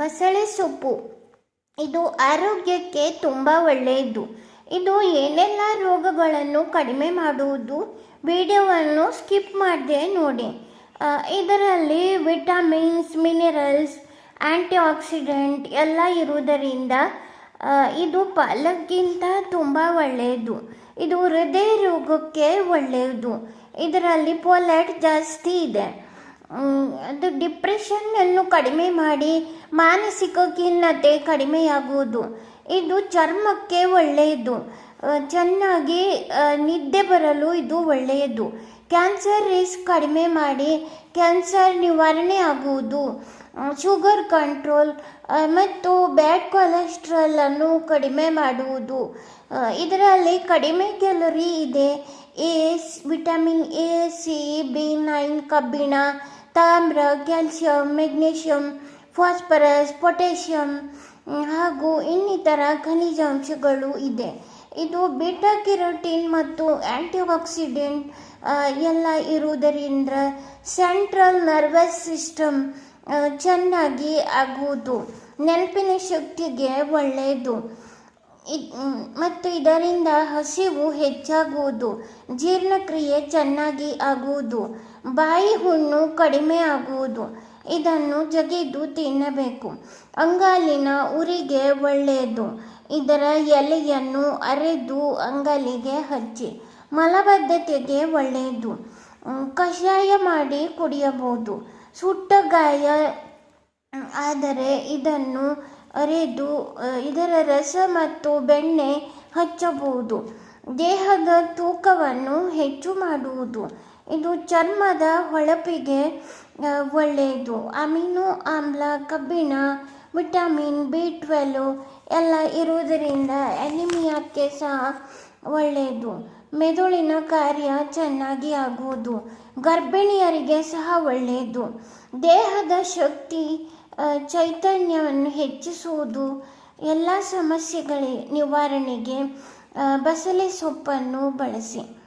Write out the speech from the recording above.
ಬಸಳೆ ಸೊಪ್ಪು. ಇದು ಆರೋಗ್ಯಕ್ಕೆ ತುಂಬ ಒಳ್ಳೆಯದು. ಇದು ಏನೆಲ್ಲ ರೋಗಗಳನ್ನು ಕಡಿಮೆ ಮಾಡುವುದು ವಿಡಿಯೋವನ್ನು ಸ್ಕಿಪ್ ಮಾಡದೆ ನೋಡಿ. ಇದರಲ್ಲಿ ವಿಟಮಿನ್ಸ್, ಮಿನರಲ್ಸ್ ಆ್ಯಂಟಿ ಆಕ್ಸಿಡೆಂಟ್ ಎಲ್ಲ ಇರುವುದರಿಂದ ಇದು ಪಾಲಕ್ಗಿಂತ ತುಂಬ ಒಳ್ಳೆಯದು. ಇದು ಹೃದಯ ರೋಗಕ್ಕೆ ಒಳ್ಳೆಯದು. ಇದರಲ್ಲಿ ಪೊಲೆಟ್ ಜಾಸ್ತಿ ಇದೆ. ಅದು ಡಿಪ್ರೆಷನ್ನನ್ನು ಕಡಿಮೆ ಮಾಡಿ ಮಾನಸಿಕ ಖಿನ್ನತೆ ಕಡಿಮೆಯಾಗುವುದು. ಇದು ಚರ್ಮಕ್ಕೆ ಒಳ್ಳೆಯದು. ಚೆನ್ನಾಗಿ ನಿದ್ದೆ ಬರಲು ಇದು ಒಳ್ಳೆಯದು. ಕ್ಯಾನ್ಸರ್ ರಿಸ್ಕ್ ಕಡಿಮೆ ಮಾಡಿ ಕ್ಯಾನ್ಸರ್ ನಿವಾರಣೆ ಆಗುವುದು. ಶುಗರ್ ಕಂಟ್ರೋಲ್ ಮತ್ತು ಬ್ಯಾಡ್ ಕೊಲೆಸ್ಟ್ರಾಲನ್ನು ಕಡಿಮೆ ಮಾಡುವುದು. ಇದರಲ್ಲಿ ಕಡಿಮೆ ಕ್ಯಾಲೋರಿ ಇದೆ. A vitamin A, C, B nine, ಕಬ್ಬಿಣ, ತಾಮ್ರ ಕ್ಯಾಲ್ಸಿಯಂ ಮೆಗ್ನೀಷಿಯಂ ಫಾಸ್ಫರಸ್ ಪೊಟ್ಯಾಷಿಯಂ ಹಾಗೂ ಇನ್ನಿತರ ಖನಿಜಾಂಶಗಳು ಇದೆ. ಇದು ಬೀಟಾ ಕೆರೋಟಿನ್ ಮತ್ತು ಆ್ಯಂಟಿ ಆಕ್ಸಿಡೆಂಟ್ ಎಲ್ಲ ಇರುವುದರಿಂದ ಸೆಂಟ್ರಲ್ ನರ್ವಸ್ ಸಿಸ್ಟಮ್ ಚೆನ್ನಾಗಿ ಆಗುವುದು. ನೆನಪಿನ ಶಕ್ತಿಗೆ ಒಳ್ಳೆಯದು. ಮತ್ತು ಇದರಿಂದ ಹಸಿವು ಹೆಚ್ಚಾಗುವುದು. ಜೀರ್ಣಕ್ರಿಯೆ ಚೆನ್ನಾಗಿ ಆಗುವುದು. ಬಾಯಿ ಹುಣ್ಣು ಕಡಿಮೆ ಆಗುವುದು. ಇದನ್ನು ಜಗಿದು ತಿನ್ನಬೇಕು. ಅಂಗಾಲಿನ ಉರಿಗೆ ಒಳ್ಳೆಯದು. ಇದರ ಎಲೆಯನ್ನು ಅರೆದು ಅಂಗಾಲಿಗೆ ಹಚ್ಚಿ. ಮಲಬದ್ಧತೆಗೆ ಒಳ್ಳೆಯದು. ಕಷಾಯ ಮಾಡಿ ಕುಡಿಯಬಹುದು. ಸುಟ್ಟ ಗಾಯ ಆದರೆ ಇದನ್ನು ಅರೆದು ಇದರ ರಸ ಮತ್ತು ಬೆಣ್ಣೆ ಹಚ್ಚಬಹುದು. ದೇಹದ ತೂಕವನ್ನು ಹೆಚ್ಚು ಮಾಡುವುದು. ಇದು ಚರ್ಮದ ಹೊಳಪಿಗೆ ಒಳ್ಳೆಯದು. ಅಮಿನೋ ಆಮ್ಲ, ಕಬ್ಬಿಣ, ವಿಟಮಿನ್ ಬಿ ಟ್ವೆಲ್ವ್ ಎಲ್ಲ ಇರುವುದರಿಂದ ಅನಿಮಿಯಾಕ್ಕೆ ಸಹ ಒಳ್ಳೆಯದು. ಮೆದುಳಿನ ಕಾರ್ಯ ಚೆನ್ನಾಗಿ ಆಗುವುದು. ಗರ್ಭಿಣಿಯರಿಗೆ ಸಹ ಒಳ್ಳೆಯದು. ದೇಹದ ಶಕ್ತಿ ಚೈತನ್ಯವನ್ನು ಹೆಚ್ಚಿಸುವುದು ಎಲ್ಲ ಸಮಸ್ಯೆಗಳ. ನಿವಾರಣೆಗೆ ಬಸಳೆ ಸೊಪ್ಪನ್ನು ಬಳಸಿ.